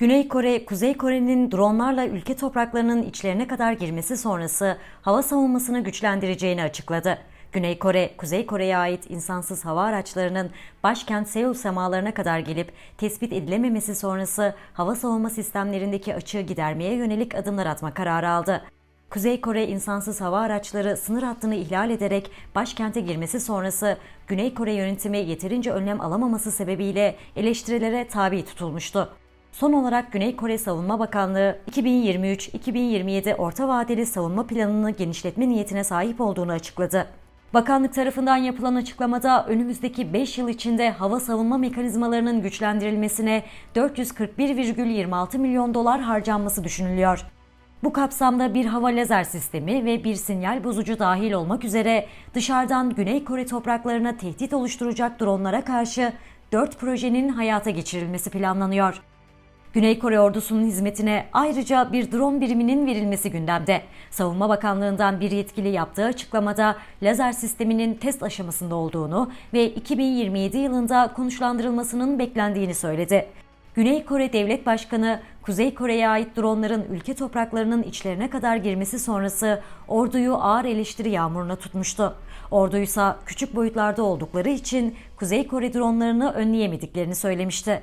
Güney Kore, Kuzey Kore'nin dronlarla ülke topraklarının içlerine kadar girmesi sonrası hava savunmasını güçlendireceğini açıkladı. Güney Kore, Kuzey Kore'ye ait insansız hava araçlarının başkent Seul semalarına kadar gelip tespit edilememesi sonrası hava savunma sistemlerindeki açığı gidermeye yönelik adımlar atma kararı aldı. Kuzey Kore insansız hava araçları sınır hattını ihlal ederek başkente girmesi sonrası Güney Kore yönetimi yeterince önlem alamaması sebebiyle eleştirilere tabi tutulmuştu. Son olarak Güney Kore Savunma Bakanlığı 2023-2027 orta vadeli savunma planını genişletme niyetine sahip olduğunu açıkladı. Bakanlık tarafından yapılan açıklamada önümüzdeki 5 yıl içinde hava savunma mekanizmalarının güçlendirilmesine 441,26 milyon dolar harcanması düşünülüyor. Bu kapsamda bir hava lazer sistemi ve bir sinyal bozucu dahil olmak üzere dışarıdan Güney Kore topraklarına tehdit oluşturacak dronlara karşı 4 projenin hayata geçirilmesi planlanıyor. Güney Kore ordusunun hizmetine ayrıca bir drone biriminin verilmesi gündemde. Savunma Bakanlığı'ndan bir yetkili yaptığı açıklamada lazer sisteminin test aşamasında olduğunu ve 2027 yılında konuşlandırılmasının beklendiğini söyledi. Güney Kore Devlet Başkanı, Kuzey Kore'ye ait dronların ülke topraklarının içlerine kadar girmesi sonrası orduyu ağır eleştiri yağmuruna tutmuştu. Orduysa küçük boyutlarda oldukları için Kuzey Kore dronlarını önleyemediklerini söylemişti.